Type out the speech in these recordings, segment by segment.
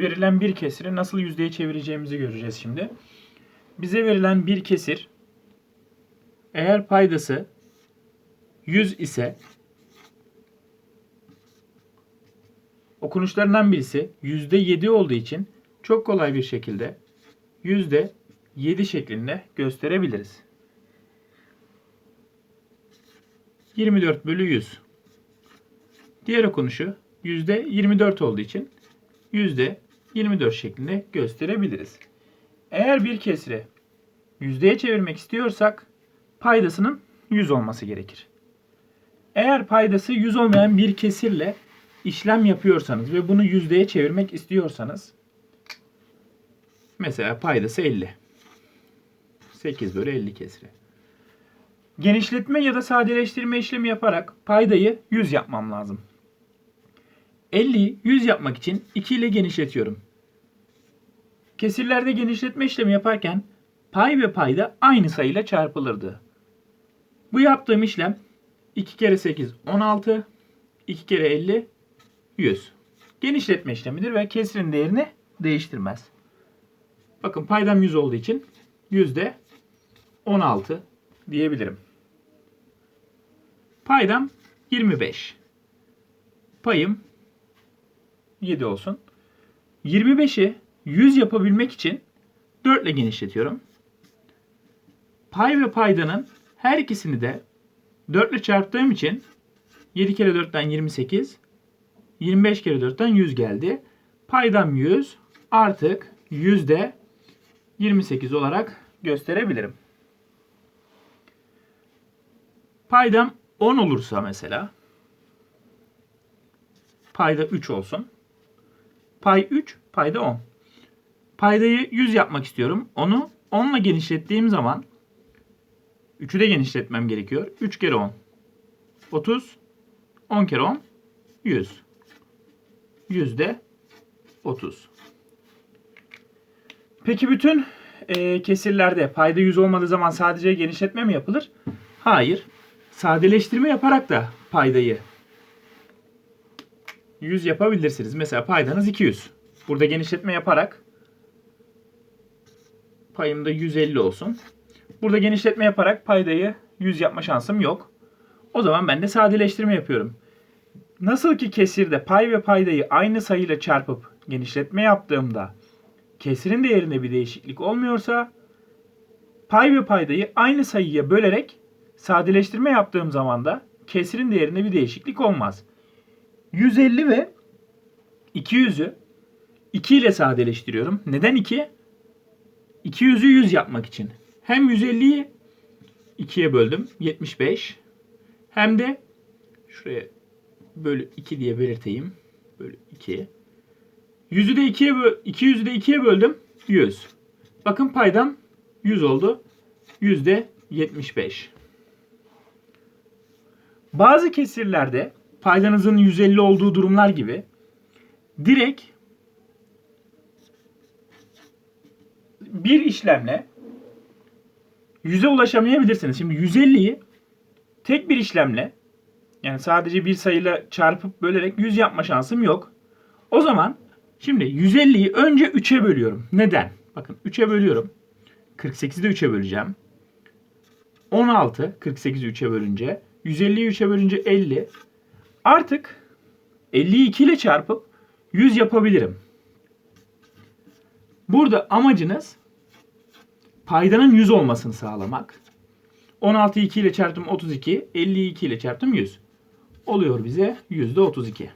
verilen bir kesiri nasıl yüzdeye çevireceğimizi göreceğiz şimdi. Bize verilen bir kesir eğer paydası 100 ise okunuşlarından birisi %7 olduğu için çok kolay bir şekilde %7 şeklinde gösterebiliriz. 24 bölü 100. Diğer okunuşu %24 olduğu için %24 şeklinde gösterebiliriz. Eğer bir kesri yüzdeye çevirmek istiyorsak paydasının 100 olması gerekir. Eğer paydası 100 olmayan bir kesirle işlem yapıyorsanız ve bunu yüzdeye çevirmek istiyorsanız mesela paydası 50. 8 bölü 50 kesri. Genişletme ya da sadeleştirme işlemi yaparak paydayı 100 yapmam lazım. 50'yi 100 yapmak için 2 ile genişletiyorum. Kesirlerde genişletme işlemi yaparken pay ve payda aynı sayıyla çarpılırdı. Bu yaptığım işlem 2 kere 8 16, 2 kere 50 100. Genişletme işlemidir ve kesirin değerini değiştirmez. Bakın paydam 100 olduğu için yüzde 16 diyebilirim. Paydam 25. Payım 7 olsun. 25'i 100 yapabilmek için 4 ile genişletiyorum. Pay ve paydanın her ikisini de 4 ile çarptığım için 7 kere 4'ten 28, 25 kere 4'ten 100 geldi. Paydam 100 artık yüzde 28 olarak gösterebilirim. Paydam 10 olursa mesela payda 3 olsun. Pay 3, payda 10. Paydayı 100 yapmak istiyorum. Onu 10 ile genişlettiğim zaman 3'ü de genişletmem gerekiyor. 3 kere 10. 30. 10 kere 10. 100. Yüzde 30. Peki bütün e, kesirlerde payda 100 olmadığı zaman sadece genişletme mi yapılır? Hayır. Sadeleştirme yaparak da paydayı 100 yapabilirsiniz. Mesela paydanız 200. Burada genişletme yaparak payımda 150 olsun. Burada genişletme yaparak paydayı 100 yapma şansım yok. O zaman ben de sadeleştirme yapıyorum. Nasıl ki kesirde pay ve paydayı aynı sayıyla çarpıp genişletme yaptığımda kesirin değerinde bir değişiklik olmuyorsa pay ve paydayı aynı sayıya bölerek sadeleştirme yaptığım zaman da kesirin değerinde bir değişiklik olmaz. 150 ve 200'ü 2 ile sadeleştiriyorum. Neden 2? 200'ü 100 yapmak için. Hem 150'yi 2'ye böldüm. 75. Hem de şuraya bölü 2 diye belirteyim. Bölü 2. 100'ü de 2'ye böl 200'ü de 2'ye böldüm. 100. Bakın paydam 100 oldu. Yüzde 75. Bazı kesirlerde paydanızın 150 olduğu durumlar gibi direkt bir işlemle 100'e ulaşamayabilirsiniz. Şimdi 150'yi tek bir işlemle yani sadece bir sayıyla çarpıp bölerek 100 yapma şansım yok. O zaman şimdi 150'yi önce 3'e bölüyorum. Neden? Bakın 3'e bölüyorum. 48'i de 3'e böleceğim. 16 48'i 3'e bölünce 150'yi 3'e bölünce 50. Artık 50'yi 2 ile çarpıp 100 yapabilirim. Burada amacınız paydanın 100 olmasını sağlamak. 16'yı 2 ile çarptım 32, 50'yi 2 ile çarptım 100. Oluyor bize %32.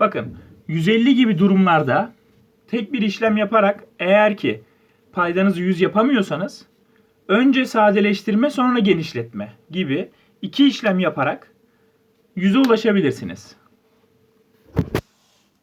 Bakın 150 gibi durumlarda tek bir işlem yaparak eğer ki paydanızı 100 yapamıyorsanız önce sadeleştirme sonra genişletme gibi iki işlem yaparak 100'e ulaşabilirsiniz.